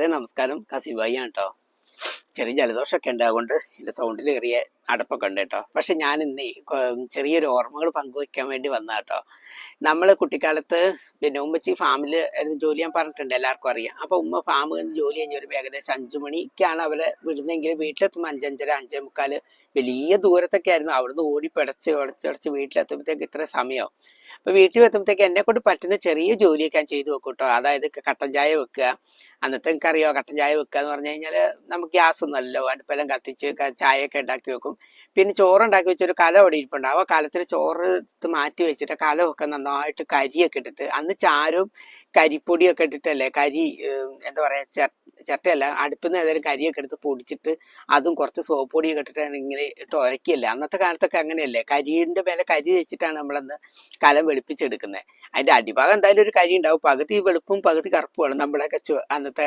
അതെ നമസ്കാരം. കസിബായിയാണ് കേട്ടോ ചെറിയ ജലദോഷമൊക്കെ ഉണ്ട്. അതുകൊണ്ട് എന്റെ സൗണ്ടിൽ ചെറിയ അടപ്പൊക്കെ ഉണ്ട് പക്ഷെ ഞാൻ ഇന്ന് ചെറിയൊരു ഓർമ്മകൾ പങ്കുവയ്ക്കാൻ വേണ്ടി വന്ന കേട്ടോ. നമ്മൾ കുട്ടിക്കാലത്ത് പിന്നെ ഉമ്മച്ചി ഫാമിൽ ജോലി ചെയ്യാൻ പറഞ്ഞിട്ടുണ്ട് എല്ലാവർക്കും അറിയാം. അപ്പൊ ഉമ്മ ഫാമിൽ ജോലി കഴിഞ്ഞ ഒരു ഏകദേശം അഞ്ചു മണിക്കാണ് അവരെ വിടുന്നെങ്കിൽ വീട്ടിലെത്തുമ്പോൾ അഞ്ചഞ്ചര അഞ്ചേ മുക്കാൽ വലിയ ദൂരത്തൊക്കെ ആയിരുന്നു. അവിടുന്ന് ഓടി പിടച്ച് ഉടച്ചടച്ച് വീട്ടിലെത്തുമ്പോഴത്തേക്ക് ഇത്ര സമയം അപ്പൊ വീട്ടിൽ എത്തുമ്പോഴത്തേക്ക് എന്നെ കൊണ്ട് പറ്റുന്ന ചെറിയ ജോലിയൊക്കെ ഞാൻ ചെയ്തു വെക്കും കേട്ടോ. അതായത് കട്ടൻ ചായ വെക്കുക. അന്നത്തെ എനിക്കറിയോ കട്ടൻ ചായ വെക്കുക എന്ന് പറഞ്ഞു കഴിഞ്ഞാൽ നമുക്ക് ഗ്യാസ് ഒന്നുമല്ലോ അടുപ്പെല്ലാം കത്തിച്ച് ചായയൊക്കെ ഉണ്ടാക്കി വെക്കും. പിന്നെ ചോറ് ഉണ്ടാക്കി വെച്ചൊരു കല അവിടെ ഇരിപ്പുണ്ടാവും ആ കലത്തിൽ ചോറ് എടുത്ത് മാറ്റി വെച്ചിട്ട് കലമൊക്കെ നന്നായിട്ട് കരിയൊക്കെ ഇട്ടിട്ട് അന്ന് ചാരും കരിപ്പൊടിയൊക്കെ ഇട്ടിട്ടല്ലേ കരി എന്താ പറയാ ചിരട്ടയല്ല അടുപ്പിൽ നിന്ന് ഏതായാലും കരിയൊക്കെ എടുത്ത് പൊടിച്ചിട്ട് അതും കുറച്ച് സോപ്പ് പൊടിയൊക്കെ ഇട്ടിട്ടാണ് ഇങ്ങനെ ഇട്ട് ഉരക്കിയല്ലേ അന്നത്തെ കാലത്തൊക്കെ അങ്ങനെയല്ലേ. കരിന്റെ മേലെ കരി വെച്ചിട്ടാണ് നമ്മളന്ന് കലം വെളുപ്പിച്ചെടുക്കുന്നത് അതിന്റെ അടിഭാഗം എന്തായാലും ഒരു കരി ഉണ്ടാവും. പകുതി വെളുപ്പും പകുതി കറുപ്പുമാണ് നമ്മളൊക്കെ അന്നത്തെ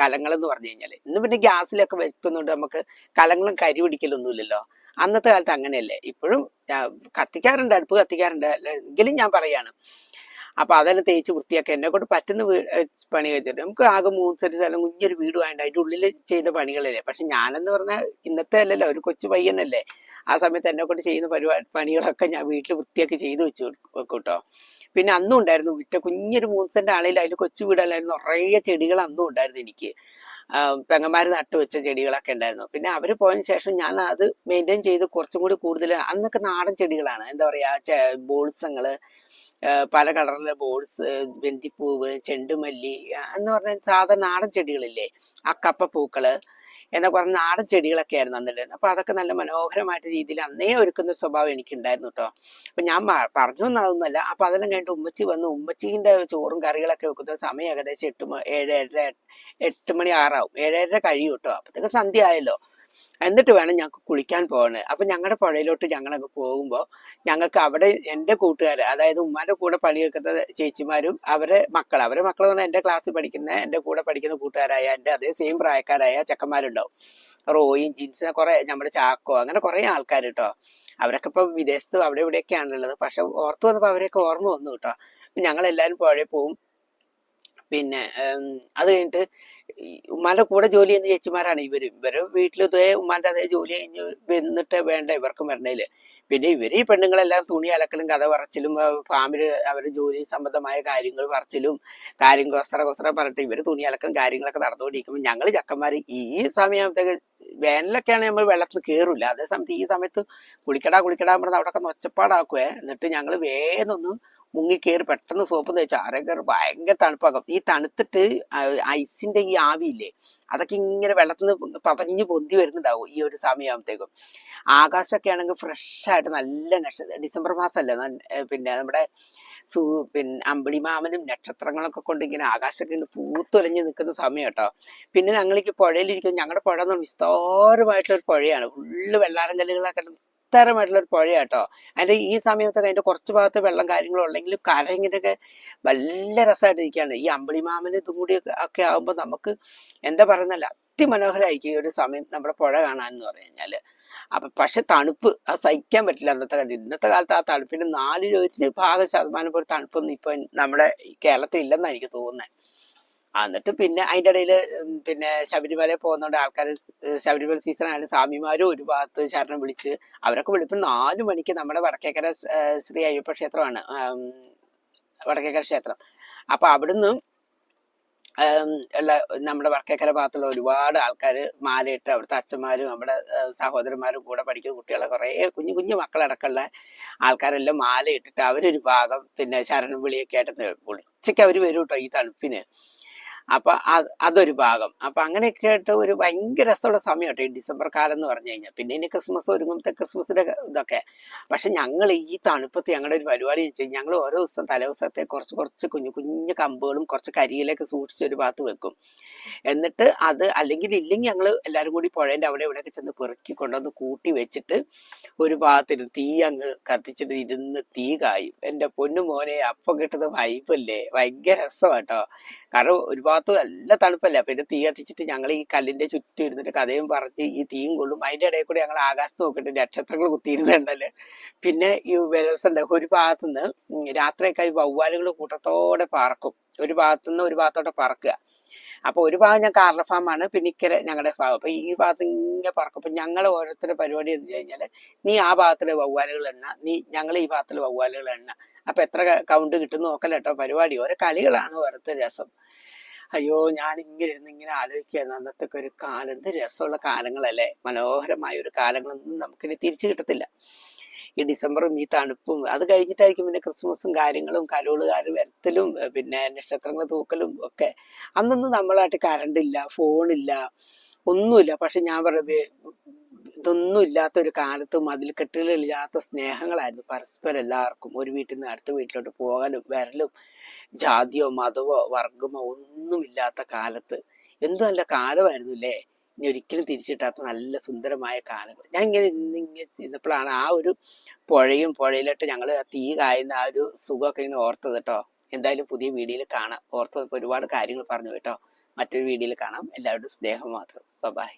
കലങ്ങൾ എന്ന് പറഞ്ഞു കഴിഞ്ഞാൽ. ഇന്ന് പിന്നെ ഗ്യാസിലൊക്കെ വെക്കുന്നുണ്ട് നമുക്ക് കലങ്ങളും കരി പിടിക്കലൊന്നുമില്ലല്ലോ. അന്നത്തെ കാലത്ത് അങ്ങനെയല്ലേ. ഇപ്പോഴും കത്തിക്കാറുണ്ട്. അടുപ്പ് കത്തിക്കാറുണ്ട്. എങ്കിലും ഞാൻ പറയാണ് അപ്പൊ അതെല്ലാം തേച്ച് വൃത്തിയാക്കി. എന്നെ കൊണ്ട് പറ്റുന്ന പണി വെച്ചിട്ട് നമുക്ക് ആകെ മൂന്ന് സെറ്റ് സ്ഥലം കുഞ്ഞൊരു വീട് വേണ്ട. അതിന്റെ ഉള്ളിൽ ചെയ്ത പണികളല്ലേ. പക്ഷെ ഞാനെന്ന് പറഞ്ഞാൽ ഇന്നത്തെ അല്ലല്ലോ ഒരു കൊച്ചു പയ്യനല്ലേ. ആ സമയത്ത് എന്നെ കൊണ്ട് ചെയ്യുന്ന പരിപാടി പണികളൊക്കെ ഞാൻ വീട്ടിൽ വൃത്തിയാക്കി ചെയ്തു വെച്ചു വെക്കൂട്ടോ. കേട്ടോ പിന്നെ അന്നും ഉണ്ടായിരുന്നു വിറ്റ കുഞ്ഞൊരു മൂന്ന് സെന്റ് ആണെങ്കിലും അതിൽ കൊച്ചു വീടല്ലായിരുന്നു. നിറയെ ചെടികൾ അന്നും ഉണ്ടായിരുന്നു എനിക്ക്. പെങ്ങന്മാർ പെങ്ങന്മാര് നട്ടു വെച്ച ചെടികളൊക്കെ ഉണ്ടായിരുന്നു. പിന്നെ അവർ പോയതിനു ശേഷം ഞാൻ അത് മെയിന്റെയിൻ ചെയ്ത് കുറച്ചും കൂടി കൂടുതൽ അന്നൊക്കെ നാടൻ ചെടികളാണ്. എന്താ പറയാ ബോൾസങ്ങൾ പല കളറിലെ ബോൾസ് ബന്ദിപ്പൂവ് ചെണ്ടുമല്ലി എന്ന് പറഞ്ഞ സാധാരണ നാടൻ ചെടികളില്ലേ ആ കപ്പ പൂക്കൾ എന്നൊക്കെ പറഞ്ഞ നാടൻ ചെടികളൊക്കെ ആയിരുന്നു അന്നുണ്ടായിരുന്നത് അപ്പൊ അതൊക്കെ നല്ല മനോഹരമായിട്ട് രീതിയിൽ അന്നേ ഒരുക്കുന്ന ഒരു സ്വഭാവം എനിക്കുണ്ടായിരുന്നു കേട്ടോ അപ്പൊ ഞാൻ പറഞ്ഞു എന്നതൊന്നുമല്ല. അപ്പൊ അതെല്ലാം കഴിഞ്ഞിട്ട് ഉമ്മച്ചി വന്ന്. ഉമ്മച്ചീന്റെ ചോറും കറികളൊക്കെ വെക്കുന്ന സമയം ഏകദേശം എട്ട് ഏഴ് ഏഴര എട്ട് മണി ആറാവും. ഏഴര കഴിയും കേട്ടോ അപ്പത്തേക്ക് സന്ധ്യ ആയല്ലോ. എന്നിട്ട് വേണം ഞങ്ങൾക്ക് കുളിക്കാൻ പോകണേ അപ്പൊ ഞങ്ങളുടെ പുഴയിലോട്ട് ഞങ്ങളങ്ങ് പോകുമ്പോൾ ഞങ്ങൾക്ക് അവിടെ എന്റെ കൂട്ടുകാർ അതായത് ഉമ്മാന്റെ കൂടെ പണി വെക്കുന്ന ചേച്ചിമാരും അവരെ മക്കൾ അവരെ മക്കൾ എന്ന് പറഞ്ഞാൽ എന്റെ ക്ലാസ്സിൽ പഠിക്കുന്ന എന്റെ കൂടെ പഠിക്കുന്ന കൂട്ടുകാരായ എന്റെ അതേ സെയിം പ്രായക്കാരായ ചെക്കന്മാരുണ്ടാവും. റോയും ജീൻസിനെ കുറെ നമ്മുടെ ചാക്കോ അങ്ങനെ കുറെ ആൾക്കാർ കേട്ടോ അവരൊക്കെ ഇപ്പൊ വിദേശത്ത് അവിടെ ഇവിടെയൊക്കെയാണുള്ളത്. പക്ഷെ ഓർത്തു വന്നപ്പോൾ അവരെയൊക്കെ ഓർമ്മ വന്നു കേട്ടോ. ഞങ്ങൾ എല്ലാവരും പുഴയിൽ പോവും. പിന്നെ അത് കഴിഞ്ഞിട്ട് ഉമ്മാന്റെ കൂടെ ജോലി ചെയ്യുന്ന ചേച്ചിമാരാണ് ഇവർ. ഇവർ വീട്ടിൽ ഇതേ ഉമ്മാന്റെ അതേ ജോലി കഴിഞ്ഞ് വന്നിട്ട് വേണ്ട ഇവർക്കും വരണേൽ. പിന്നെ ഇവർ ഈ പെണ്ണുങ്ങളെല്ലാം തുണി അലക്കലും കഥ പറച്ചിലും ഫാമിൽ അവരുടെ ജോലി സംബന്ധമായ കാര്യങ്ങൾ പറച്ചിലും കാര്യം കൊസറ കൊസറ പറഞ്ഞിട്ട് ഇവർ തുണി അലക്കലും കാര്യങ്ങളൊക്കെ നടന്നുകൊണ്ടിരിക്കുമ്പോൾ ഞങ്ങൾ ചക്കന്മാർ ഈ സമയത്തേക്ക് വേനലൊക്കെയാണ് നമ്മൾ വെള്ളത്തിൽ കയറില്ല അതേ സമയത്ത് ഈ സമയത്ത് കുളിക്കടാ കുളിക്കടാ പറഞ്ഞ് അവിടെ ഒക്കെ ഒച്ചപ്പാടാക്കുവേ. എന്നിട്ട് ഞങ്ങൾ വേഗം ഒന്ന് മുങ്ങി കയറി പെട്ടെന്ന് സോപ്പ് എന്ന് വെച്ചാൽ കയറി ഭയങ്കര തണുപ്പാക്കും ഈ തണുത്തിട്ട് ഐസിന്റെ ഈ ആവിയില്ലേ അതൊക്കെ ഇങ്ങനെ വെള്ളത്തിൽ നിന്ന് പതഞ്ഞ് പൊന്തി വരുന്നുണ്ടാവും ഈ ഒരു സമയമാകുമ്പോഴത്തേക്കും ആകാശമൊക്കെ ആണെങ്കിൽ ഫ്രഷ് ആയിട്ട് നല്ല നക്ഷത്രം ഡിസംബർ മാസമല്ലേ പിന്നെ നമ്മുടെ സൂ പിന്നെ അമ്പിളിമാമനും നക്ഷത്രങ്ങളൊക്കെ കൊണ്ട് ഇങ്ങനെ ആകാശമൊക്കെ ഇങ്ങനെ പൂത്തൊലഞ്ഞ് നിൽക്കുന്ന സമയം കേട്ടോ പിന്നെ ഞങ്ങൾക്ക് പുഴയിലിരിക്കും ഞങ്ങളുടെ പുഴ എന്ന് വിസ്താരമായിട്ടുള്ള ഒരു പുഴയാണ്. ഫുള്ള് വെള്ളാരം കല്ലുകളൊക്കെ വിസ്താരമായിട്ടുള്ള ഒരു പുഴ കേട്ടോ അതിന്റെ ഈ സമയത്തൊക്കെ അതിന്റെ കുറച്ച് ഭാഗത്ത് വെള്ളം കാര്യങ്ങളും ഉള്ളെങ്കിലും കര ഇങ്ങനെയൊക്കെ നല്ല രസമായിട്ട് ഇരിക്കുകയാണ്. ഈ അമ്പിളിമാമന് ഇതും കൂടി ഒക്കെ ആകുമ്പോൾ നമുക്ക് എന്താ പറയുന്നല്ല അതിമനോഹരമായിരിക്കും ഈ ഒരു സമയം നമ്മുടെ പുഴ കാണാൻ എന്ന് പറഞ്ഞു കഴിഞ്ഞാൽ അപ്പൊ പക്ഷെ തണുപ്പ് അത് സഹിക്കാൻ പറ്റില്ല അന്നത്തെ കാലത്ത്. ഇന്നത്തെ കാലത്ത് ആ തണുപ്പിന് നാലിൽ ഒരു ഭാഗം ശതമാനം പോലും തണുപ്പൊന്നും ഇപ്പൊ നമ്മുടെ കേരളത്തിൽ ഇല്ലെന്നാണ് എനിക്ക് തോന്നുന്നത് എന്നിട്ട് പിന്നെ അതിന്റെ ഇടയിൽ പിന്നെ ശബരിമല പോകുന്നതുകൊണ്ട് ആൾക്കാർ ശബരിമല സീസൺ ആയാലും സ്വാമിമാരും ഒരു ഭാഗത്ത് ശരണം വിളിച്ച് അവരൊക്കെ വിളിപ്പം നാലു മണിക്ക് നമ്മുടെ വടക്കേക്കര ശ്രീ അയ്യപ്പ ക്ഷേത്രമാണ്. വടക്കേക്കര ക്ഷേത്രം. അപ്പൊ അവിടുന്ന് ഉള്ള നമ്മുടെ വടക്കേക്കര ഭാഗത്തുള്ള ഒരുപാട് ആൾക്കാർ മാലയിട്ട് അവിടുത്തെ അച്ഛന്മാരും നമ്മുടെ സഹോദരന്മാരും കൂടെ പഠിക്കുന്ന കുട്ടികളെ കുറേ കുഞ്ഞു കുഞ്ഞു മക്കളടക്കമുള്ള ആൾക്കാരെല്ലാം മാല ഇട്ടിട്ട് അവരൊരു ഭാഗം പിന്നെ ശരണം വിളിയൊക്കെ ആയിട്ട് വിളിച്ചൊക്കെ അവർ വരും കേട്ടോ ഈ തണുപ്പിന്. അപ്പൊ അത് അതൊരു ഭാഗം. അപ്പൊ അങ്ങനെയൊക്കെ ആയിട്ട് ഒരു ഭയങ്കര രസമുള്ള സമയം കേട്ടോ ഈ ഡിസംബർ കാലം എന്ന് പറഞ്ഞു കഴിഞ്ഞാൽ. പിന്നെ ഇനി ക്രിസ്മസ് ഒരുങ്ങുമ്പത്തെ ക്രിസ്മസിന്റെ ഇതൊക്കെ. പക്ഷെ ഞങ്ങൾ ഈ തണുപ്പത്ത് ഞങ്ങളുടെ ഒരു പരിപാടി വെച്ച് ഞങ്ങൾ ഓരോ ദിവസം തലേദിവസത്തെ കുറച്ച് കുറച്ച് കുഞ്ഞു കുഞ്ഞു കമ്പുകളും കുറച്ച് കരിയിലൊക്കെ സൂക്ഷിച്ച് ഒരു ഭാഗത്ത് വെക്കും. എന്നിട്ട് അത് അല്ലെങ്കിൽ ഇല്ലെങ്കിൽ ഞങ്ങൾ എല്ലാവരും കൂടി പുഴേന്റെ അവിടെ ഇവിടെയൊക്കെ ചെന്ന് പെറുക്കി കൊണ്ടുവന്ന് കൂട്ടി വെച്ചിട്ട് ഒരു ഭാഗത്തിരുന്ന് തീ അങ്ങ് കത്തിച്ചിട്ട് ഇരുന്ന് തീ കായും. എന്റെ പൊന്നു മോനെ അപ്പം കിട്ടുന്ന വൈബല്ലേ ഭയങ്കര രസമാട്ടോ കാരണം ഒരു ഭാഗത്ത് നല്ല തണുപ്പല്ല? പിന്നെ തീ കത്തിച്ചിട്ട് ഞങ്ങൾ ഈ കല്ലിന്റെ ചുറ്റും ഇരുന്നിട്ട് കഥയും പറഞ്ഞ് ഈ തീയും കൊള്ളും. അതിന്റെ ഇടയിൽ കൂടി ഞങ്ങൾ ആകാശത്ത് നോക്കിയിട്ട് നക്ഷത്രങ്ങൾ കുത്തിയിരുന്നുണ്ടല്ലേ? പിന്നെ ഈ രസമുണ്ട് ഒരു ഭാഗത്തുനിന്ന് രാത്രിയൊക്കെ ഈ വവ്വാലുകൾ കൂട്ടത്തോടെ പറക്കും ഒരു ഭാഗത്തുനിന്ന് ഒരു ഭാഗത്തോടെ പറക്കുക. അപ്പൊ ഒരു ഭാഗം ഞാൻ കാർല ഫാമാണ് പിന്നെ ഇക്കര ഞങ്ങളുടെ ഭാഗം അപ്പൊ ഈ ഭാഗത്ത് ഇങ്ങനെ പറക്കും. അപ്പൊ ഞങ്ങൾ ഓരോരുത്തരുടെ പരിപാടി എന്ന് കഴിഞ്ഞാൽ നീ ആ ഭാഗത്തിലെ വവ്വാലുകൾ എണ്ണ നീ ഞങ്ങൾ ഈ ഭാഗത്തിലെ വവ്വാലുകൾ എണ്ണ. അപ്പൊ എത്ര കൗണ്ട് കിട്ടും നോക്കല കേട്ടോ പരിപാടി. ഓരോ കളികളാണ് ഓരോരുത്തർ രസം. അയ്യോ ഞാൻ ഇങ്ങനെ ഇരുന്ന് ഇങ്ങനെ ആലോചിക്കുകയായിരുന്നു അന്നത്തെ ഒരു കാലം. എന്ത് രസമുള്ള കാലങ്ങളല്ലേ? മനോഹരമായ ഒരു കാലങ്ങളൊന്നും നമുക്കിനി തിരിച്ചു കിട്ടത്തില്ല. ഈ ഡിസംബറും ഈ തണുപ്പും അത് കഴിഞ്ഞിട്ടായിരിക്കും പിന്നെ ക്രിസ്മസും കാര്യങ്ങളും കരോളുകാർ വരത്തലും പിന്നെ നക്ഷത്രങ്ങൾ തൂക്കലും ഒക്കെ. അന്നൊന്നും നമ്മളായിട്ട് കറണ്ട് ഇല്ല ഫോണില്ല ഒന്നുമില്ല. പക്ഷെ ഞാൻ പറയുന്നത് ഇതൊന്നും ഇല്ലാത്ത ഒരു കാലത്ത് മതിൽക്കെട്ടുകളില്ലാത്ത സ്നേഹങ്ങളായിരുന്നു പരസ്പരം എല്ലാവർക്കും. ഒരു വീട്ടിൽ നിന്ന് അടുത്ത വീട്ടിലോട്ട് പോകാനും വരലും ജാതിയോ മതമോ വർഗമോ ഒന്നുമില്ലാത്ത കാലത്ത്. എന്ത് നല്ല കാലമായിരുന്നു അല്ലേ? ഇനി ഒരിക്കലും തിരിച്ചിട്ടാത്ത നല്ല സുന്ദരമായ കാലങ്ങൾ. ഞാൻ ഇങ്ങനെ ഇന്ന് ഇങ്ങനെ ഇരുന്നപ്പോഴാണ് ആ ഒരു പുഴയും പുഴയിലോട്ട് ഞങ്ങൾ തീ കായുന്ന ആ ഒരു സുഖമൊക്കെ ഇങ്ങനെ ഓർത്തത് കേട്ടോ. എന്തായാലും പുതിയ വീഡിയോയിൽ കാണാം. ഓർത്തത് ഒരുപാട് കാര്യങ്ങൾ പറഞ്ഞു കേട്ടോ. മറ്റൊരു വീഡിയോയിൽ കാണാം. എല്ലാവരുടെയും സ്നേഹം മാത്രം. ബൈ